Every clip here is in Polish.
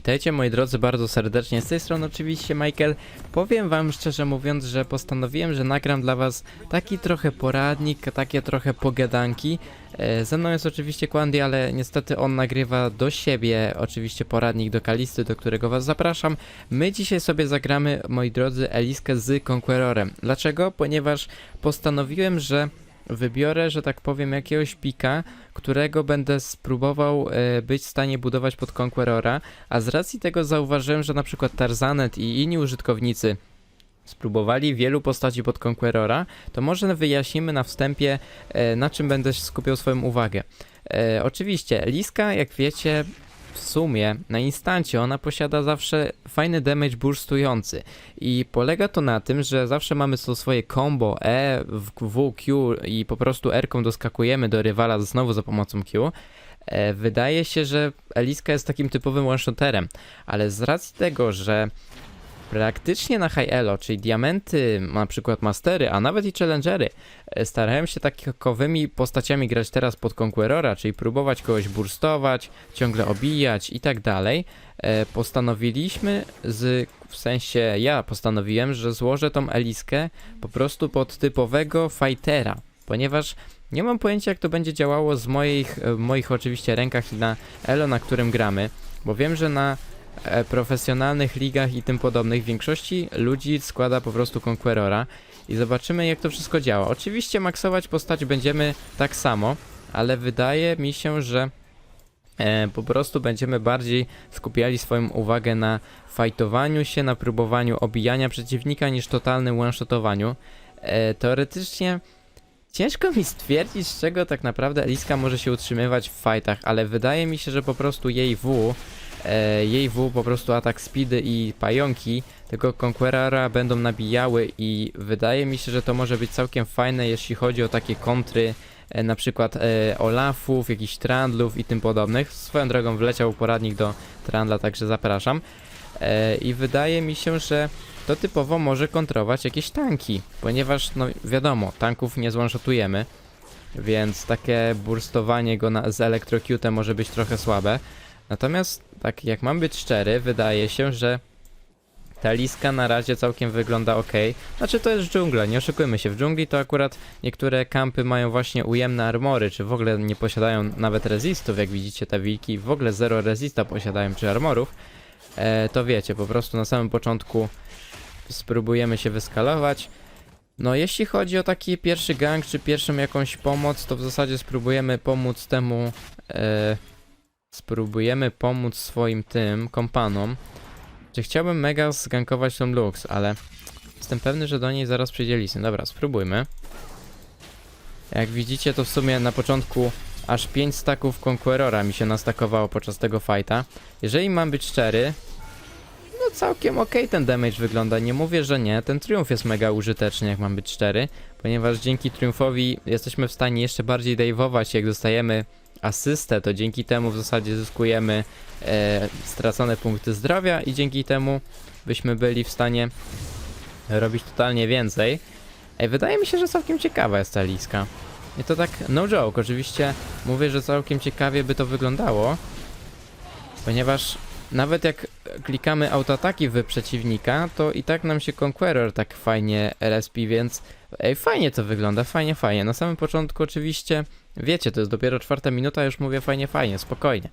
Witajcie moi drodzy bardzo serdecznie, z tej strony oczywiście Michael. Powiem wam szczerze mówiąc, że postanowiłem, że nagram dla was taki trochę poradnik, takie trochę pogadanki. E, Ze mną jest oczywiście Quandy, ale niestety on nagrywa do siebie oczywiście poradnik do Kalisty, do którego was zapraszam. My dzisiaj sobie zagramy, moi drodzy, Eliskę z Conquerorem. Dlaczego? Ponieważ postanowiłem, że wybiorę, że tak powiem, jakiegoś pika, którego będę spróbował e, być w stanie budować pod Conquerora, a z racji tego zauważyłem, że na przykład Tarzanet i inni użytkownicy spróbowali wielu postaci pod Conquerora, to może wyjaśnimy na wstępie, e, na czym będę skupiał swoją uwagę. E, oczywiście, Liska, jak wiecie, w sumie na instancie ona posiada zawsze fajny damage burstujący i polega to na tym, że zawsze mamy to swoje combo E, w- Q i po prostu R-ką doskakujemy do rywala znowu za pomocą Q. E, wydaje się, że Eliska jest takim typowym one-shoterem, ale z racji tego, że praktycznie na high elo, czyli diamenty, na przykład mastery, a nawet i challengery, e, starałem się takowymi postaciami grać teraz pod Conquerora, czyli próbować kogoś burstować, ciągle obijać i tak dalej. E, Postanowiliśmy z, w sensie ja postanowiłem, że złożę tą Eliskę po prostu pod typowego fightera, ponieważ nie mam pojęcia jak to będzie działało z moich, moich oczywiście rękach i na elo, na którym gramy, bo wiem, że na profesjonalnych ligach i tym podobnych większości ludzi składa po prostu Conquerora i zobaczymy jak to wszystko działa. Oczywiście maksować postać będziemy tak samo, ale wydaje mi się, że e, po prostu będziemy bardziej skupiali swoją uwagę na fajtowaniu się, na próbowaniu obijania przeciwnika niż totalnym one-shotowaniu. E, teoretycznie ciężko mi stwierdzić, z czego tak naprawdę Eliska może się utrzymywać w fightach, ale wydaje mi się, że po prostu jej W e, jej W, po prostu atak speedy i pająki tego Conquerora będą nabijały i wydaje mi się, że to może być całkiem fajne, jeśli chodzi o takie kontry, e, na przykład e, Olafów, jakichś Trandlów i tym podobnych. Swoją drogą wleciał poradnik do Trandla, także zapraszam. E, I wydaje mi się, że to typowo może kontrować jakieś tanki, ponieważ no wiadomo, tanków nie złączotujemy, więc takie burstowanie go na, z elektrocutem może być trochę słabe. Natomiast, tak jak mam być szczery, wydaje się, że ta liska na razie całkiem wygląda ok. Znaczy to jest dżungla, nie oszukujmy się. W dżungli to akurat niektóre kampy mają właśnie ujemne armory, czy w ogóle nie posiadają nawet resistów, jak widzicie te wilki w ogóle zero resista posiadają, czy armorów. E, to wiecie, po prostu na samym początku spróbujemy się wyskalować. No jeśli chodzi o taki pierwszy gang, czy pierwszą jakąś pomoc, to w zasadzie spróbujemy pomóc temu... E, spróbujemy pomóc swoim tym kompanom. Czy chciałbym mega zgankować tą Lux, ale jestem pewny, że do niej zaraz przyjdzie Lisy. Dobra, spróbujmy. Jak widzicie, to w sumie na początku aż 5 staków Conquerora mi się nastakowało podczas tego fighta. Jeżeli mam być szczery, no całkiem okej ten damage wygląda. Nie mówię, że nie. Ten triumf jest mega użyteczny, jak mam być szczery, ponieważ dzięki triumfowi jesteśmy w stanie jeszcze bardziej dajwować, jak dostajemy asystę, to dzięki temu w zasadzie zyskujemy e, stracone punkty zdrowia i dzięki temu byśmy byli w stanie robić totalnie więcej. Ej, wydaje mi się, że całkiem ciekawa jest ta liska. I to tak, no joke, oczywiście mówię, że całkiem ciekawie by to wyglądało, ponieważ nawet jak klikamy autoataki w przeciwnika, to i tak nam się Conqueror tak fajnie LSP, więc ej, fajnie to wygląda, fajnie, fajnie. Na samym początku oczywiście, wiecie, to jest dopiero czwarta minuta, już mówię fajnie, fajnie, spokojnie.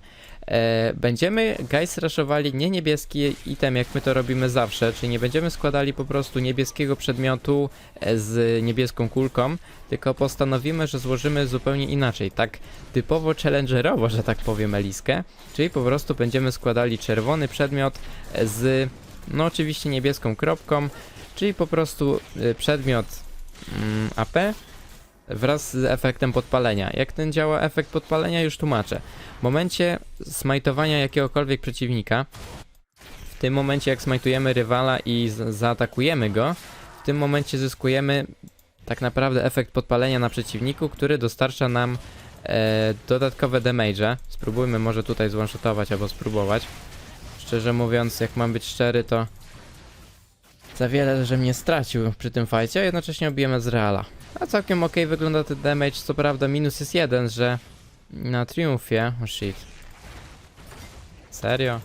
E, będziemy guys raszowali nie niebieski item, jak my to robimy zawsze, czyli nie będziemy składali po prostu niebieskiego przedmiotu e, z niebieską kulką, tylko postanowimy, że złożymy zupełnie inaczej, tak typowo challengerowo, że tak powiem, Eliskę, czyli po prostu będziemy składali czerwony przedmiot e, z, no oczywiście niebieską kropką, czyli po prostu e, przedmiot mm, AP wraz z efektem podpalenia. Jak ten działa efekt podpalenia już tłumaczę. W momencie smajtowania jakiegokolwiek przeciwnika, w tym momencie jak smajtujemy rywala i zaatakujemy go, w tym momencie zyskujemy tak naprawdę efekt podpalenia na przeciwniku, który dostarcza nam e, dodatkowe damage. Spróbujmy może tutaj zwanshotować albo spróbować. Szczerze mówiąc, jak mam być szczery, to za wiele, że mnie stracił przy tym fajcie, a jednocześnie obijemy z Reala. A całkiem ok wygląda ten damage, co prawda minus jest jeden, że na triumfie... Oh shit. Serio?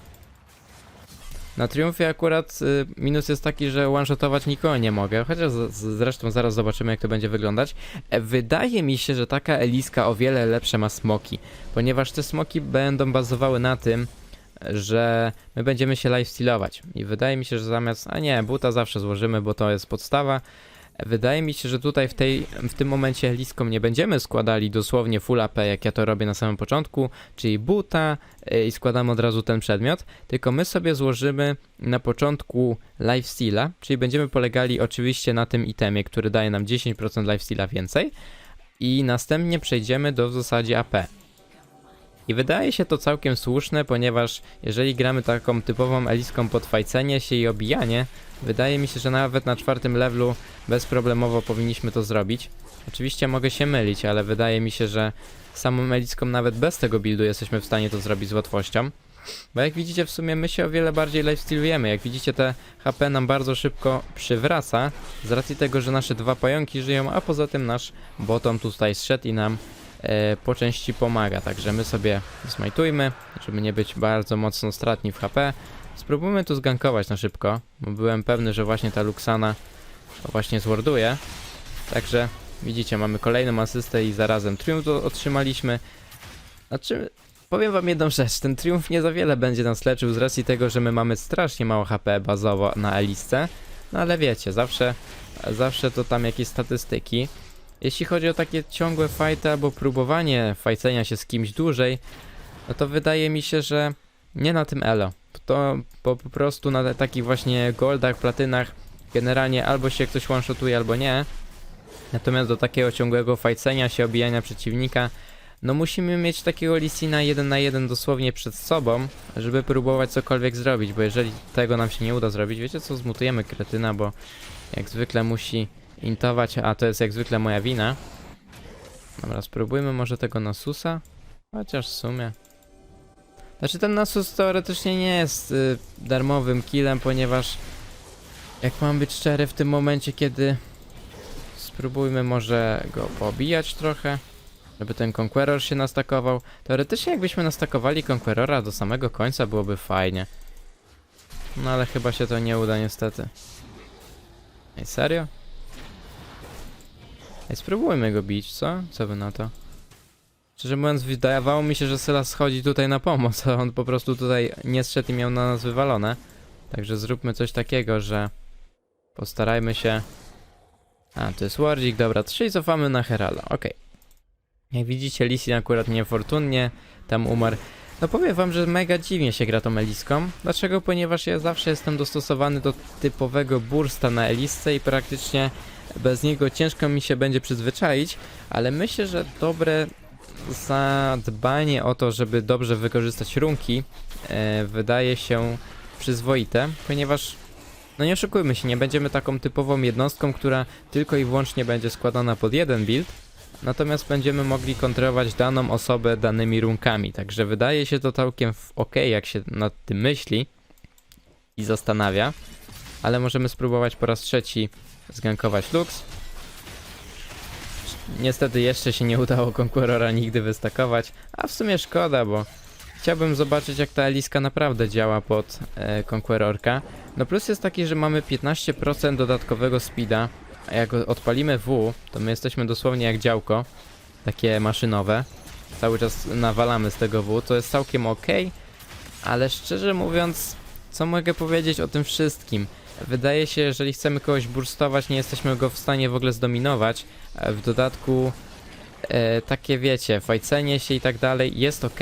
Na triumfie akurat y, minus jest taki, że one-shotować nikogo nie mogę, chociaż z, z, zresztą zaraz zobaczymy jak to będzie wyglądać. E, wydaje mi się, że taka Eliska o wiele lepsze ma smoki, ponieważ te smoki będą bazowały na tym, że my będziemy się lifestealować. I wydaje mi się, że zamiast, a nie, buta zawsze złożymy, bo to jest podstawa. Wydaje mi się, że tutaj w, tej, w tym momencie Eliską nie będziemy składali dosłownie full AP, jak ja to robię na samym początku, czyli buta y, i składamy od razu ten przedmiot, tylko my sobie złożymy na początku lifesteala, czyli będziemy polegali oczywiście na tym itemie, który daje nam 10% lifesteala więcej i następnie przejdziemy do w zasadzie AP. I wydaje się to całkiem słuszne, ponieważ jeżeli gramy taką typową eliską pod fajcenie się i obijanie, wydaje mi się, że nawet na czwartym levelu bezproblemowo powinniśmy to zrobić. Oczywiście mogę się mylić, ale wydaje mi się, że samą eliską nawet bez tego buildu jesteśmy w stanie to zrobić z łatwością. Bo jak widzicie w sumie my się o wiele bardziej lifestealujemy. Jak widzicie te HP nam bardzo szybko przywraca z racji tego, że nasze dwa pająki żyją, a poza tym nasz bottom tutaj zszedł i nam po części pomaga. Także my sobie smajtujmy, żeby nie być bardzo mocno stratni w HP. Spróbujmy tu zgankować na szybko, bo byłem pewny, że właśnie ta Luxana właśnie zworduje. Także widzicie, mamy kolejną asystę i zarazem triumf otrzymaliśmy. Znaczy, powiem wam jedną rzecz, ten triumf nie za wiele będzie nas leczył z racji tego, że my mamy strasznie mało HP bazowo na Elisce. No ale wiecie, zawsze, zawsze to tam jakieś statystyki. Jeśli chodzi o takie ciągłe fajty albo próbowanie fajcenia się z kimś dłużej, no to wydaje mi się, że nie na tym elo. To po prostu na takich właśnie goldach, platynach generalnie albo się ktoś one-shotuje, albo nie. Natomiast do takiego ciągłego fajcenia się, obijania przeciwnika, no musimy mieć takiego Lisina jeden na jeden dosłownie przed sobą, żeby próbować cokolwiek zrobić, bo jeżeli tego nam się nie uda zrobić, wiecie co, zmutujemy kretyna, bo jak zwykle musi intować, a to jest jak zwykle moja wina. Dobra, spróbujmy może tego Nasusa, chociaż w sumie... Znaczy ten Nasus teoretycznie nie jest y, darmowym killem, ponieważ jak mam być szczery w tym momencie, kiedy spróbujmy może go pobijać trochę, żeby ten Conqueror się nastakował. Teoretycznie jakbyśmy nastakowali Conquerora do samego końca byłoby fajnie. No ale chyba się to nie uda niestety. Ej, serio? Ej, spróbujmy go bić, co? Co wy na to? Szczerze mówiąc, wydawało mi się, że Sylas schodzi tutaj na pomoc, a on po prostu tutaj nie zszedł i miał na nas wywalone. Także zróbmy coś takiego, że postarajmy się... A, to jest Wardzik, dobra, czyli cofamy na Herala, okej. Jak widzicie, Lisin akurat niefortunnie tam umarł. No powiem wam, że mega dziwnie się gra tą Eliską. Dlaczego? Ponieważ ja zawsze jestem dostosowany do typowego bursta na Elisce i praktycznie bez niego ciężko mi się będzie przyzwyczaić, ale myślę, że dobre zadbanie o to, żeby dobrze wykorzystać runki e, wydaje się przyzwoite, ponieważ no nie oszukujmy się, nie będziemy taką typową jednostką, która tylko i wyłącznie będzie składana pod jeden build, natomiast będziemy mogli kontrolować daną osobę danymi runkami, także wydaje się to całkiem ok, jak się nad tym myśli i zastanawia, ale możemy spróbować po raz trzeci zgankować Lux. Niestety jeszcze się nie udało Conquerora nigdy wystakować, a w sumie szkoda, bo chciałbym zobaczyć jak ta Eliska naprawdę działa pod e, Conquerorka. No plus jest taki, że mamy 15% dodatkowego speeda, a jak odpalimy W, to my jesteśmy dosłownie jak działko, takie maszynowe. Cały czas nawalamy z tego W, to jest całkiem ok, ale szczerze mówiąc, co mogę powiedzieć o tym wszystkim? Wydaje się, jeżeli chcemy kogoś burstować, nie jesteśmy go w stanie w ogóle zdominować. E, W dodatku e, takie wiecie, fajcenie się i tak dalej jest ok,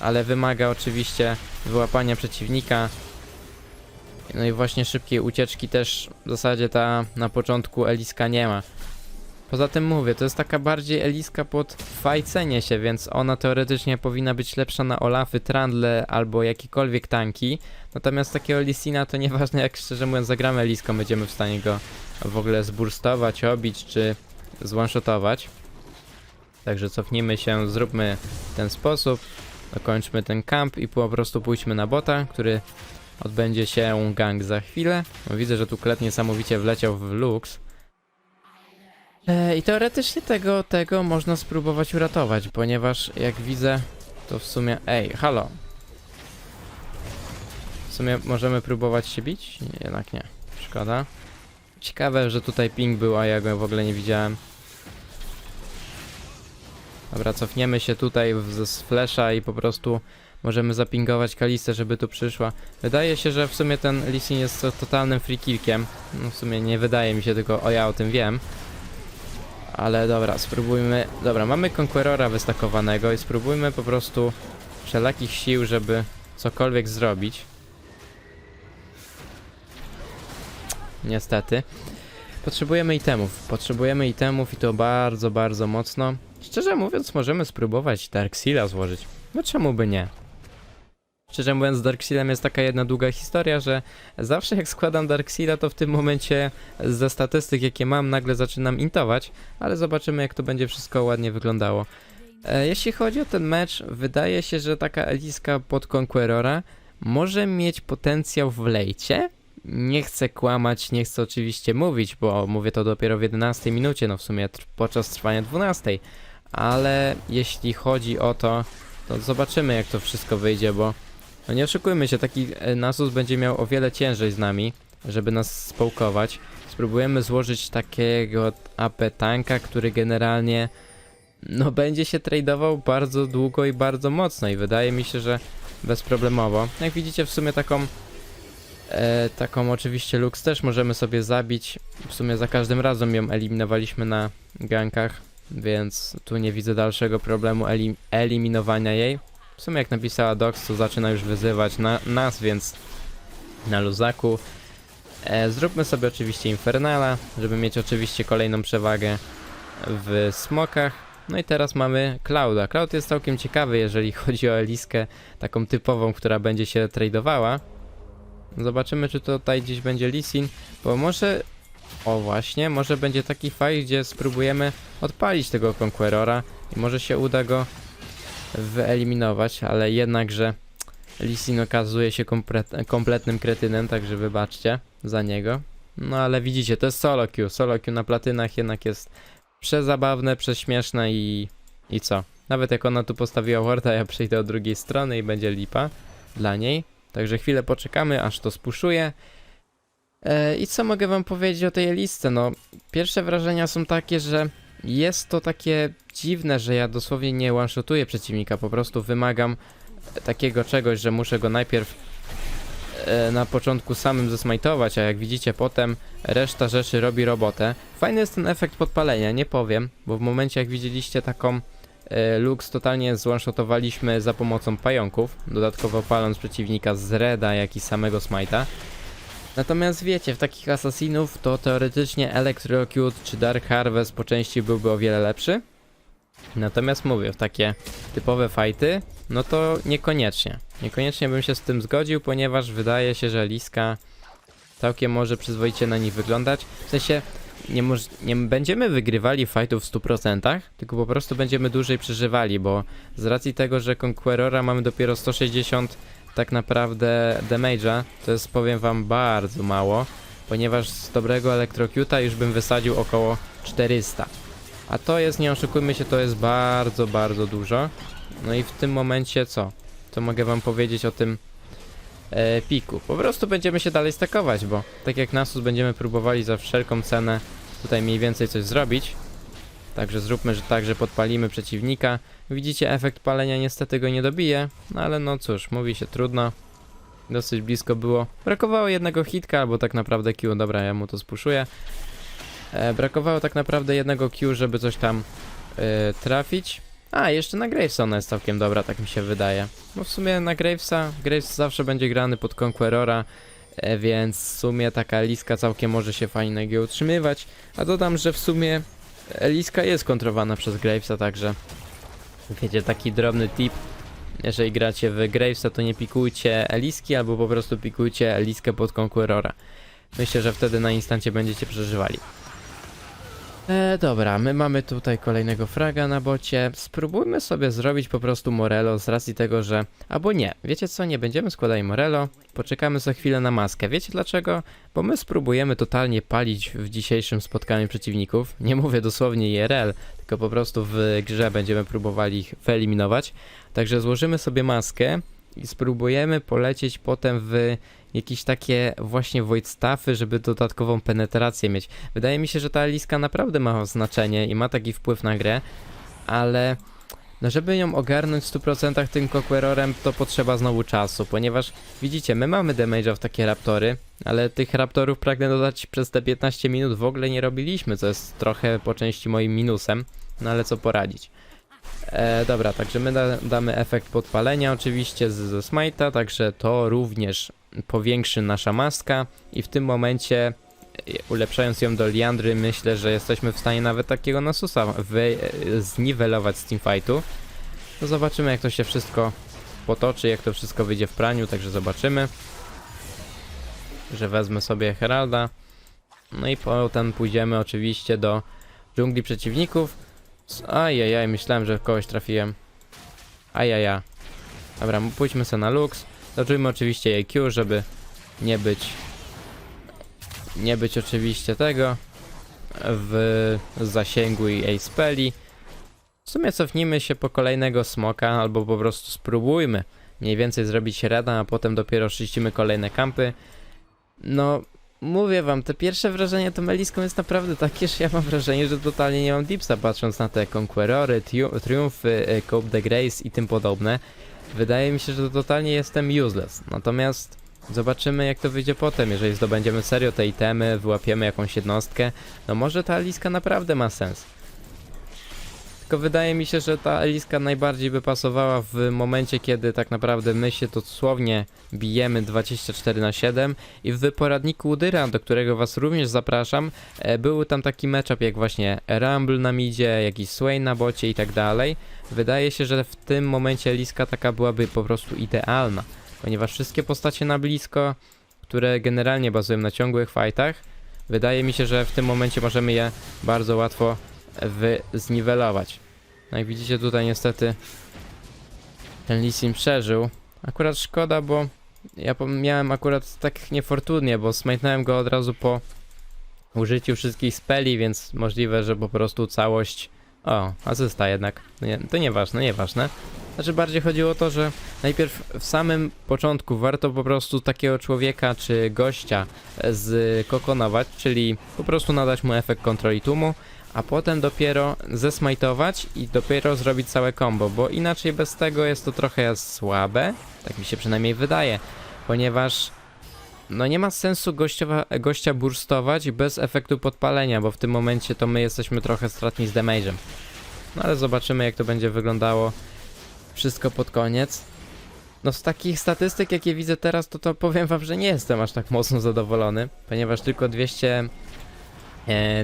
ale wymaga oczywiście wyłapania przeciwnika. No i właśnie szybkiej ucieczki też w zasadzie ta na początku Eliska nie ma. Poza tym mówię, to jest taka bardziej Eliska pod fajcenie się, więc ona teoretycznie powinna być lepsza na Olafy, Trandle albo jakiekolwiek tanki. Natomiast takiego Lisina to nieważne jak szczerze mówiąc zagramy Eliską, będziemy w stanie go w ogóle zburstować, obić czy zwanshotować. Także cofnijmy się, zróbmy w ten sposób, dokończmy ten kamp i po prostu pójdźmy na bota, który odbędzie się gang za chwilę. Widzę, że tu klet niesamowicie wleciał w Lux. E, I teoretycznie tego, tego można spróbować uratować, ponieważ jak widzę, to w sumie... Ej, halo! sumie możemy próbować się bić? Jednak nie. Szkoda. Ciekawe, że tutaj ping był, a ja go w ogóle nie widziałem. Dobra, cofniemy się tutaj w- z flesza i po prostu możemy zapingować Kalistę, żeby tu przyszła. Wydaje się, że w sumie ten Lee Sin jest to- totalnym free killkiem. No w sumie nie wydaje mi się, tylko o ja o tym wiem. Ale dobra, spróbujmy. Dobra, mamy Conquerora wystakowanego i spróbujmy po prostu wszelakich sił, żeby cokolwiek zrobić. Niestety. Potrzebujemy itemów. Potrzebujemy itemów i to bardzo, bardzo mocno. Szczerze mówiąc, możemy spróbować Darkseala złożyć. No czemu by nie? Szczerze mówiąc, z Darksealem jest taka jedna długa historia, że zawsze jak składam Darkseala, to w tym momencie ze statystyk, jakie mam, nagle zaczynam intować, ale zobaczymy, jak to będzie wszystko ładnie wyglądało. E, jeśli chodzi o ten mecz, wydaje się, że taka Eliska pod Conquerora może mieć potencjał w lejcie. Nie chcę kłamać, nie chcę oczywiście mówić, bo mówię to dopiero w 11 minucie, no w sumie podczas trwania 12. Ale jeśli chodzi o to, to zobaczymy jak to wszystko wyjdzie, bo no nie oszukujmy się, taki e, Nasus będzie miał o wiele ciężej z nami, żeby nas społkować. Spróbujemy złożyć takiego AP tanka, który generalnie no będzie się tradeował bardzo długo i bardzo mocno i wydaje mi się, że bezproblemowo. Jak widzicie w sumie taką e, taką oczywiście Lux też możemy sobie zabić. W sumie za każdym razem ją eliminowaliśmy na gankach, więc tu nie widzę dalszego problemu elim eliminowania jej. W sumie jak napisała Dox, to zaczyna już wyzywać na nas, więc na luzaku. E, zróbmy sobie oczywiście Infernala, żeby mieć oczywiście kolejną przewagę w smokach. No i teraz mamy Clouda. Cloud jest całkiem ciekawy, jeżeli chodzi o Eliskę, taką typową, która będzie się tradowała. Zobaczymy, czy tutaj gdzieś będzie Lisin, bo może... O właśnie, może będzie taki fight, gdzie spróbujemy odpalić tego Conquerora i może się uda go wyeliminować, ale jednakże Lisin okazuje się komplet, kompletnym kretynem, także wybaczcie za niego. No ale widzicie, to jest solo queue. Solo queue na platynach jednak jest przezabawne, prześmieszne i... i co? Nawet jak ona tu postawiła warta, ja przejdę od drugiej strony i będzie lipa dla niej. Także chwilę poczekamy, aż to spuszuje. E, I co mogę wam powiedzieć o tej listce? No, pierwsze wrażenia są takie, że jest to takie dziwne, że ja dosłownie nie one-shotuję przeciwnika, po prostu wymagam takiego czegoś, że muszę go najpierw e, na początku samym zesmajtować, a jak widzicie potem reszta rzeczy robi robotę. Fajny jest ten efekt podpalenia, nie powiem, bo w momencie jak widzieliście taką e, Lux totalnie zone-shotowaliśmy za pomocą pająków, dodatkowo paląc przeciwnika z Reda, jak i samego Smite'a. Natomiast wiecie, w takich asasinów to teoretycznie Electrocute czy Dark Harvest po części byłby o wiele lepszy. Natomiast mówię, w takie typowe fighty, no to niekoniecznie. Niekoniecznie bym się z tym zgodził, ponieważ wydaje się, że Liska całkiem może przyzwoicie na nich wyglądać. W sensie nie, nie będziemy wygrywali fightów w 100%, tylko po prostu będziemy dłużej przeżywali, bo z racji tego, że Conquerora mamy dopiero 160 tak naprawdę damage'a, to jest powiem wam bardzo mało, ponieważ z dobrego Electrocuta już bym wysadził około 400. A to jest, nie oszukujmy się, to jest bardzo, bardzo dużo. No i w tym momencie co? Co mogę wam powiedzieć o tym e, piku? Po prostu będziemy się dalej stakować, bo tak jak Nasus będziemy próbowali za wszelką cenę tutaj mniej więcej coś zrobić. Także zróbmy, że tak, że podpalimy przeciwnika. Widzicie, efekt palenia niestety go nie dobije, ale no cóż, mówi się trudno. Dosyć blisko było. Brakowało jednego hitka, albo tak naprawdę Q, dobra, ja mu to spuszuję. E, brakowało tak naprawdę jednego Q, żeby coś tam e, trafić. A, jeszcze na Gravesa ona jest całkiem dobra, tak mi się wydaje. No w sumie na Gravesa, Graves zawsze będzie grany pod Conquerora, e, więc w sumie taka Liska całkiem może się fajnie utrzymywać. A dodam, że w sumie Liska jest kontrowana przez Gravesa, także wiecie, taki drobny tip. Jeżeli gracie w Gravesa, to nie pikujcie Eliski, albo po prostu pikujcie Eliskę pod Conquerora. Myślę, że wtedy na instancie będziecie przeżywali. E, dobra, my mamy tutaj kolejnego fraga na bocie. Spróbujmy sobie zrobić po prostu Morello z racji tego, że... Albo nie, wiecie co, nie będziemy składali Morello, poczekamy za chwilę na maskę. Wiecie dlaczego? Bo my spróbujemy totalnie palić w dzisiejszym spotkaniu przeciwników. Nie mówię dosłownie IRL, tylko po prostu w grze będziemy próbowali ich wyeliminować. Także złożymy sobie maskę i spróbujemy polecieć potem w jakieś takie właśnie void staffy, żeby dodatkową penetrację mieć. Wydaje mi się, że ta liska naprawdę ma znaczenie i ma taki wpływ na grę, ale no żeby ją ogarnąć w 100% tym Conquerorem, to potrzeba znowu czasu, ponieważ widzicie, my mamy damage'a w takie raptory, ale tych raptorów pragnę dodać przez te 15 minut w ogóle nie robiliśmy, co jest trochę po części moim minusem, no ale co poradzić. E, dobra, także my da, damy efekt podpalenia oczywiście z, Smite'a, także to również powiększy nasza maska i w tym momencie e, ulepszając ją do Liandry myślę, że jesteśmy w stanie nawet takiego Nasusa wy, e, zniwelować z teamfightu. No zobaczymy jak to się wszystko potoczy, jak to wszystko wyjdzie w praniu, także zobaczymy. Że wezmę sobie Heralda. No i potem pójdziemy oczywiście do dżungli przeciwników. Ajajaj, myślałem, że kogoś trafiłem. Ajaja. Dobra, pójdźmy sobie na Lux. Zaczujmy oczywiście AQ, żeby nie być... Nie być oczywiście tego w zasięgu i Ace Spelli. W sumie cofnijmy się po kolejnego smoka, albo po prostu spróbujmy mniej więcej zrobić reda, a potem dopiero czyścimy kolejne kampy. No, mówię wam, te pierwsze wrażenie to meliską jest naprawdę takie, że ja mam wrażenie, że totalnie nie mam dipsa patrząc na te Conquerory, triu- Triumfy, e, Cope the Grace i tym podobne. Wydaje mi się, że totalnie jestem useless. Natomiast zobaczymy jak to wyjdzie potem, jeżeli zdobędziemy serio te itemy, wyłapiemy jakąś jednostkę, no może ta Aliska naprawdę ma sens. Tylko wydaje mi się, że ta Eliska najbardziej by pasowała w momencie, kiedy tak naprawdę my się dosłownie bijemy 24 na 7 i w poradniku Udyra, do którego was również zapraszam, e, był tam taki matchup jak właśnie Rumble na midzie, jakiś Swain na bocie i tak dalej. Wydaje się, że w tym momencie Eliska taka byłaby po prostu idealna, ponieważ wszystkie postacie na blisko, które generalnie bazują na ciągłych fightach, wydaje mi się, że w tym momencie możemy je bardzo łatwo zniwelować. No jak widzicie tutaj niestety ten Lisin przeżył. Akurat szkoda, bo ja miałem akurat tak niefortunnie, bo smajtnąłem go od razu po użyciu wszystkich speli, więc możliwe, że po prostu całość... O, asysta jednak. No Nie, to nieważne, nieważne. Znaczy bardziej chodziło o to, że najpierw w samym początku warto po prostu takiego człowieka czy gościa zkokonować, czyli po prostu nadać mu efekt kontroli tłumu, a potem dopiero zesmajtować i dopiero zrobić całe combo, bo inaczej bez tego jest to trochę słabe, tak mi się przynajmniej wydaje, ponieważ no nie ma sensu gościowa, gościa burstować bez efektu podpalenia, bo w tym momencie to my jesteśmy trochę stratni z damage'em. No ale zobaczymy jak to będzie wyglądało wszystko pod koniec. No z takich statystyk jakie widzę teraz, to to powiem wam, że nie jestem aż tak mocno zadowolony, ponieważ tylko 200 e,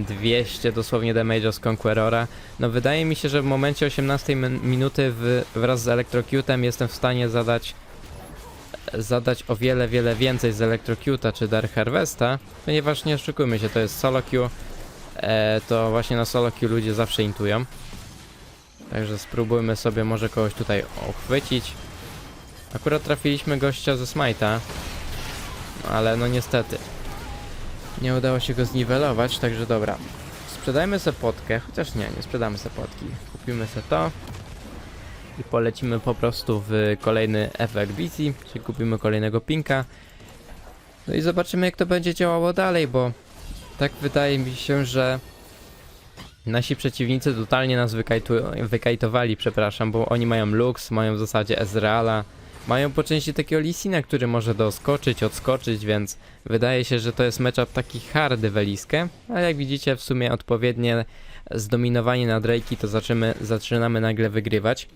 200 dosłownie damage'a z Conquerora. No wydaje mi się, że w momencie 18 min- minuty w, wraz z Electrocutem jestem w stanie zadać zadać o wiele, wiele więcej z Electrocuta czy Dark Harvesta, ponieważ nie oszukujmy się, to jest solo queue, e, to właśnie na solo queue ludzie zawsze intują. Także spróbujmy sobie może kogoś tutaj uchwycić. Akurat trafiliśmy gościa ze Smite'a, ale no niestety. Nie udało się go zniwelować, także dobra. Sprzedajmy sobie potkę, chociaż nie, nie sprzedamy sobie potki. Kupimy sobie to i polecimy po prostu w kolejny efekt wizji, czyli kupimy kolejnego pinka. No i zobaczymy jak to będzie działało dalej, bo tak wydaje mi się, że nasi przeciwnicy totalnie nas wykajtowali, przepraszam, bo oni mają Lux, mają w zasadzie Ezreala, mają po części takiego Lisina, który może doskoczyć, odskoczyć, więc wydaje się, że to jest matchup taki hardy w Eliskę, ale jak widzicie w sumie odpowiednie zdominowanie na Drake'i to zaczymy, zaczynamy nagle wygrywać.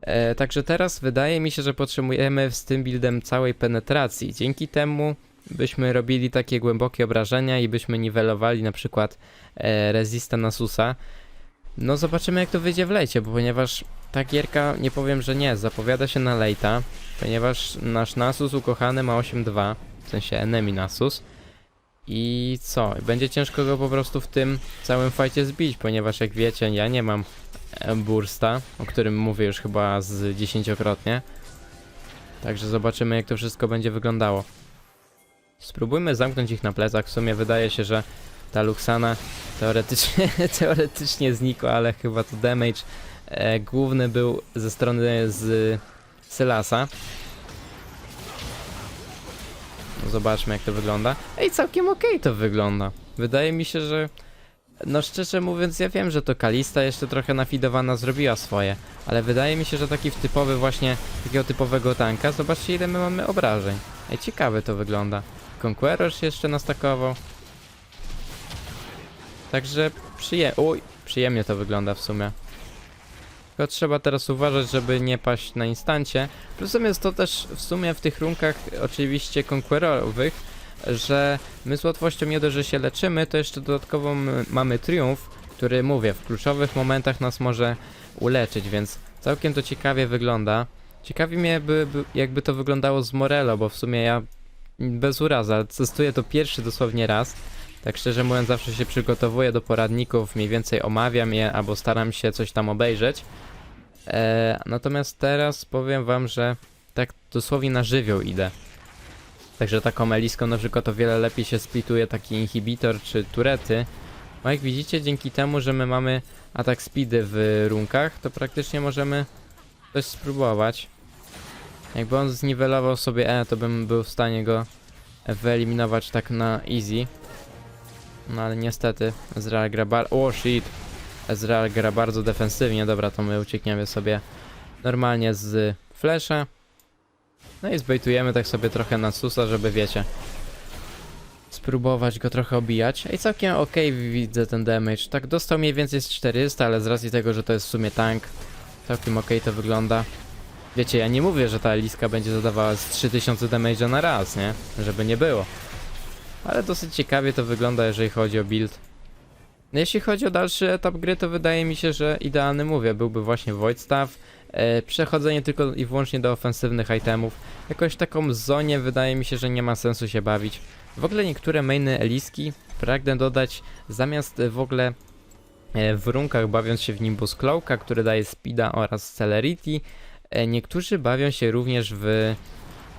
E, także teraz wydaje mi się, że potrzebujemy z tym buildem całej penetracji. Dzięki temu byśmy robili takie głębokie obrażenia i byśmy niwelowali na przykład e, resista Nasusa. No zobaczymy jak to wyjdzie w lejcie, bo ponieważ ta gierka, nie powiem, że nie, zapowiada się na lejta, ponieważ nasz Nasus ukochany ma 8-2, w sensie enemy Nasus. I co? Będzie ciężko go po prostu w tym całym fajcie zbić, ponieważ jak wiecie, ja nie mam bursta, o którym mówię już chyba z dziesięciokrotnie. Także zobaczymy jak to wszystko będzie wyglądało. Spróbujmy zamknąć ich na plecach. W sumie wydaje się, że ta Luxana teoretycznie, teoretycznie znikła, ale chyba to damage główny był ze strony z Sylasa. Zobaczmy jak to wygląda. Ej, całkiem okej to wygląda. Wydaje mi się, że... No szczerze mówiąc, ja wiem, że to Kalista jeszcze trochę nafidowana zrobiła swoje, ale wydaje mi się, że taki typowy właśnie, takiego typowego tanka, zobaczcie ile my mamy obrażeń. Ej, ciekawe to wygląda. Conqueror się jeszcze nastakował. Także przyje... Uj, przyjemnie to wygląda w sumie. Tylko trzeba teraz uważać, żeby nie paść na instancie. Plusem jest to też w sumie w tych runkach oczywiście konkurorowych, że my z łatwością nie dość, że się leczymy, to jeszcze dodatkowo mamy triumf, który mówię, w kluczowych momentach nas może uleczyć, więc całkiem to ciekawie wygląda. Ciekawi mnie by, by, jakby to wyglądało z Morello, bo w sumie ja bez urazy, ale testuję to pierwszy dosłownie raz. Tak szczerze mówiąc, zawsze się przygotowuję do poradników, mniej więcej omawiam je, albo staram się coś tam obejrzeć. Eee, natomiast teraz powiem wam, że tak dosłownie na żywioł idę. Także taką eliską na przykład o wiele lepiej się splituje taki inhibitor czy turety. Bo jak widzicie, dzięki temu, że my mamy atak speedy w runkach, to praktycznie możemy coś spróbować. Jakby on zniwelował sobie E, to bym był w stanie go wyeliminować tak na easy. No ale niestety Ezreal gra bar... O shit! Ezreal gra bardzo defensywnie, dobra to my uciekniemy sobie normalnie z flasha. No i zbejtujemy tak sobie trochę na susa, żeby wiecie spróbować go trochę obijać. I całkiem okej widzę ten damage. Tak dostał mniej więcej z 400, ale z racji tego, że to jest w sumie tank, całkiem okej to wygląda. Wiecie, ja nie mówię, że ta Eliska będzie zadawała z 3000 damage'a na raz, nie? Żeby nie było. Ale dosyć ciekawie to wygląda, jeżeli chodzi o build. No jeśli chodzi o dalszy etap gry, to wydaje mi się, że idealny, mówię, byłby właśnie Void Staff, e, przechodzenie tylko i wyłącznie do ofensywnych itemów. Jakoś taką zonie wydaje mi się, że nie ma sensu się bawić. W ogóle niektóre mainy Eliski pragnę dodać zamiast w ogóle e, w runkach bawiąc się w Nimbus Cloaka, który daje speeda oraz celerity, e, niektórzy bawią się również w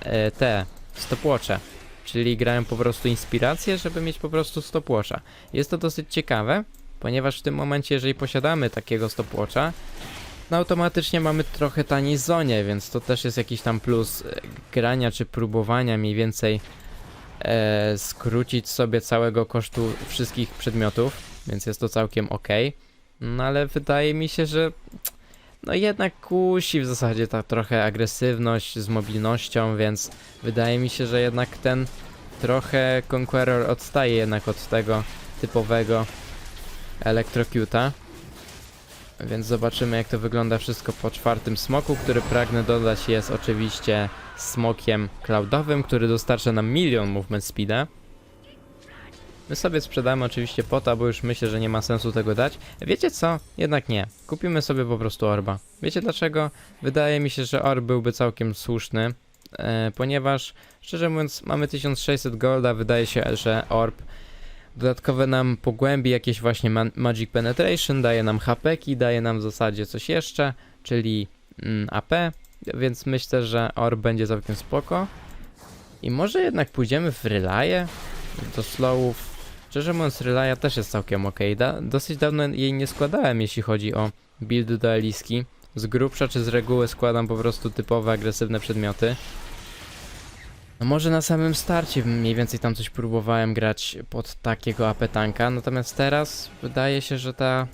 e, te stopwatche, czyli grają po prostu inspirację, żeby mieć po prostu stopwatcha. Jest to dosyć ciekawe, ponieważ w tym momencie, jeżeli posiadamy takiego stopwatcha, no automatycznie mamy trochę taniej zonie, więc to też jest jakiś tam plus e, grania czy próbowania mniej więcej e, skrócić sobie całego kosztu wszystkich przedmiotów, więc jest to całkiem ok. No ale wydaje mi się, że no jednak kusi w zasadzie ta trochę agresywność z mobilnością, więc wydaje mi się, że jednak ten trochę Conqueror odstaje jednak od tego typowego Electrocuta. Więc zobaczymy jak to wygląda wszystko po czwartym smoku, który pragnę dodać jest oczywiście smokiem cloudowym, który dostarcza nam milion movement speeda. My sobie sprzedamy oczywiście pota, bo już myślę, że nie ma sensu tego dać. Wiecie co? Jednak nie. Kupimy sobie po prostu orba. Wiecie dlaczego? Wydaje mi się, że orb byłby całkiem słuszny, e, ponieważ szczerze mówiąc mamy 1600 golda, wydaje się, że orb dodatkowe nam pogłębi jakieś właśnie ma Magic Penetration, daje nam hapeki, daje nam w zasadzie coś jeszcze, czyli mm, AP, więc myślę, że orb będzie całkiem spoko. I może jednak pójdziemy w Relaye do slowów. Szczerze mówiąc, Relaya też jest całkiem ok. Da dosyć dawno jej nie składałem, jeśli chodzi o build do Eliski. Z grubsza czy z reguły składam po prostu typowe agresywne przedmioty. No może na samym starcie mniej więcej tam coś próbowałem grać pod takiego AP tanka, natomiast teraz wydaje się, że ta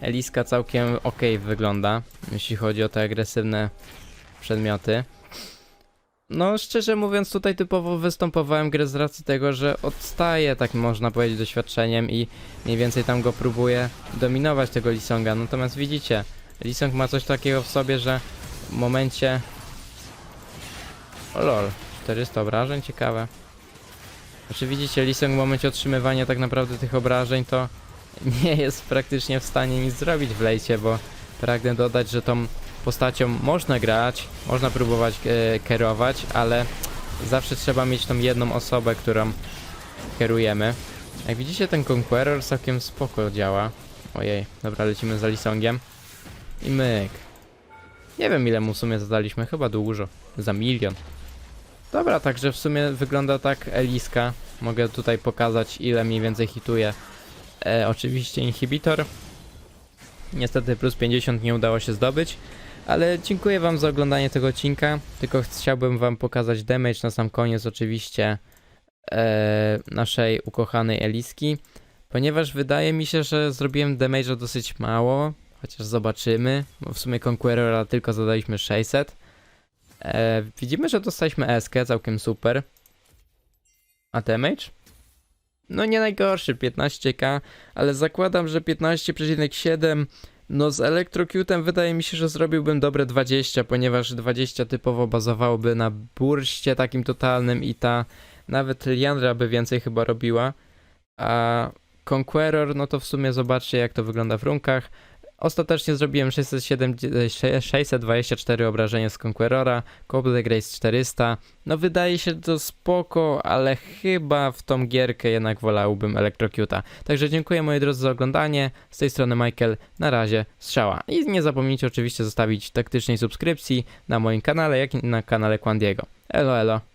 Eliska całkiem ok wygląda, jeśli chodzi o te agresywne przedmioty. No, szczerze mówiąc, tutaj typowo występowałem grę z racji tego, że odstaję, tak można powiedzieć, doświadczeniem i mniej więcej tam go próbuję dominować tego Lisonga. Natomiast widzicie, Lisong ma coś takiego w sobie, że w momencie... O lol, 400 obrażeń, ciekawe. Znaczy widzicie, Lisong w momencie otrzymywania tak naprawdę tych obrażeń to nie jest praktycznie w stanie nic zrobić w lejcie, bo pragnę dodać, że tą postacią można grać, można próbować e, kierować, ale zawsze trzeba mieć tą jedną osobę, którą kierujemy. Jak widzicie, ten Conqueror całkiem spoko działa. Ojej, dobra, lecimy za Lisongiem. I myk. Nie wiem ile mu w sumie zadaliśmy, chyba dużo. Za milion. Dobra, także w sumie wygląda tak Eliska. Mogę tutaj pokazać ile mniej więcej hituje. E, oczywiście inhibitor. Niestety plus 50 nie udało się zdobyć. Ale dziękuję wam za oglądanie tego odcinka, tylko chciałbym wam pokazać damage na sam koniec oczywiście e, naszej ukochanej Eliski, ponieważ wydaje mi się, że zrobiłem damage'a dosyć mało, chociaż zobaczymy, bo w sumie Conquerora tylko zadaliśmy 600. E, widzimy, że dostaliśmy eskę, całkiem super. A damage? No nie najgorszy, 15k, ale zakładam, że 15,7 no z Electrocutem wydaje mi się, że zrobiłbym dobre 20, ponieważ 20 typowo bazowałoby na burście takim totalnym i ta nawet Liandra by więcej chyba robiła. A Conqueror, no to w sumie zobaczcie jak to wygląda w runkach. Ostatecznie zrobiłem 607, 624 obrażenia z Conquerora, Cobble Grace 400. No wydaje się to spoko, ale chyba w tą gierkę jednak wolałbym Electrocuta. Także dziękuję moi drodzy za oglądanie. Z tej strony Michael, na razie, strzała. I nie zapomnijcie oczywiście zostawić taktycznej subskrypcji na moim kanale, jak i na kanale Quandiego. Elo, elo.